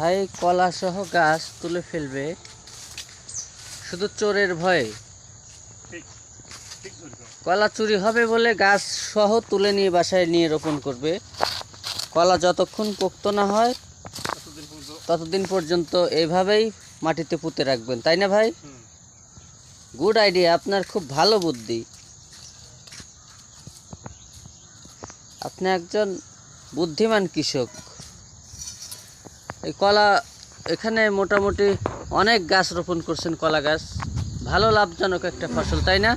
ভাই কলা সহ গাছ তুলে ফেলবে। শুধু চোরের ভয়ে। কলা চুরি হবে বলে গাছ সহ তুলে নিয়ে বাসায় নিয়ে রোপণ করবে। কলা যতক্ষণ পোক্ত না হয় ততদিন পর্যন্ত এইভাবেই মাটিতে পুঁতে রাখবেন তাই না ভাই? গুড আইডিয়া আপনার খুব ভালো বুদ্ধি। আপনি একজন বুদ্ধিমান কৃষক। এই কলা এখানে মোটামুটি অনেক গাছ রোপণ করছেন কলা গাছ। ভালো লাভজনক একটা ফসল, তাই না?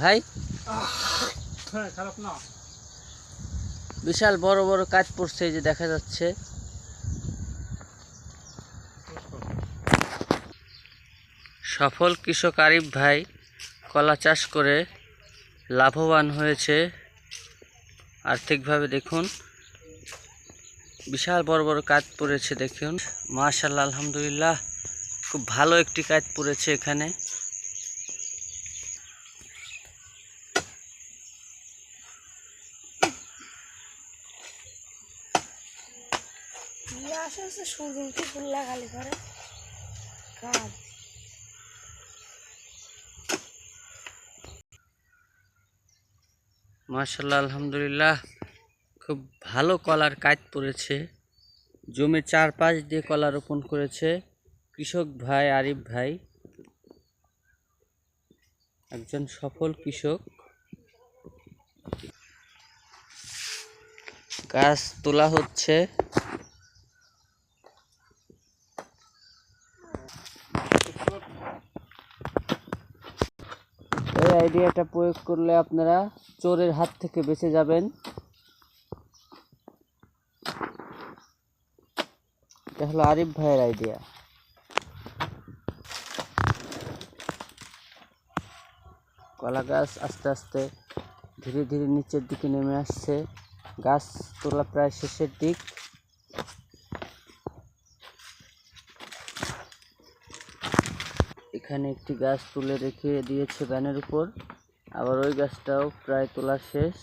ভাই? বিশাল বড় বড় কাজ পড়ছে এই যে দেখা যাচ্ছে। সফল কৃষক আরিফ ভাই কলা চাষ করে লাভবান হয়েছে। আর্থিকভাবে দেখুন বিশাল বড় বড় কাজ পড়েছে দেখুন। মাশাল্লাহ আলহামদুলিল্লাহ। খুব ভালো একটি কাজ পড়েছে এখানে। সূর্যমুখী ফুল লাগালে পরে কাজ। মাশাল্লাহ আলহামদুলিল্লাহ। খুব ভালো কলার কাজ পড়েছে। জমির চারপাশ দিয়ে কলা রোপণ করেছে। কৃষক ভাই আরিফ ভাই, একজন সফল কৃষক। গাছ তোলা হচ্ছে। এই আইডিয়াটা প্রয়োগ করলে আপনারা চোরের হাত থেকে বেঁচে যাবেন। এটা হলো আরিফ ভাইয়ের আইডিয়া কলা গাছ আস্তে আস্তে ধীরে ধীরে নিচের দিকে নেমে আসছে। গাছ তোলা প্রায় শেষের দিক। এখানে একটি গাছ তুলে রেখে দিয়েছে ভ্যানের উপর। আবার ওই গাছটাও প্রায় তোলা শেষ।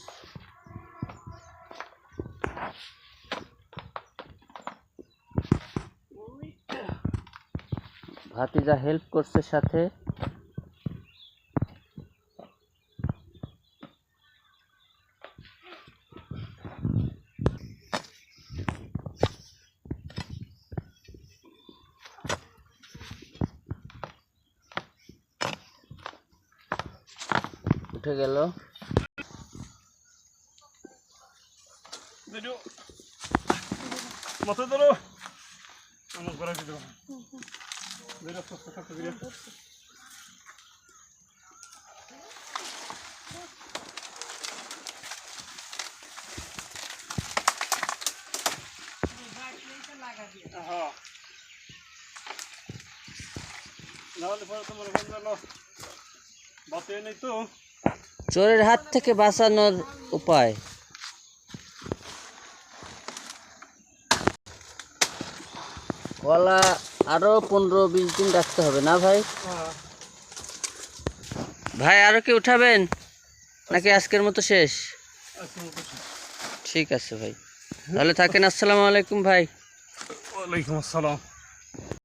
ভাতিজা হেল্প করছে সাথে। উঠে গেল। মাথা ধরো। আমার করা চোরের হাত থেকে বাঁচানোর উপায়। কলা আরও পনেরো বিশ দিন রাখতে হবে, না ভাই? ভাই, আরও কি উঠাবেন? নাকি আজকের মতো শেষ? ঠিক আছে ভাই। তাহলে থাকেন, আসসালামু আলাইকুম ভাই। ওয়ালাইকুম আসসালাম।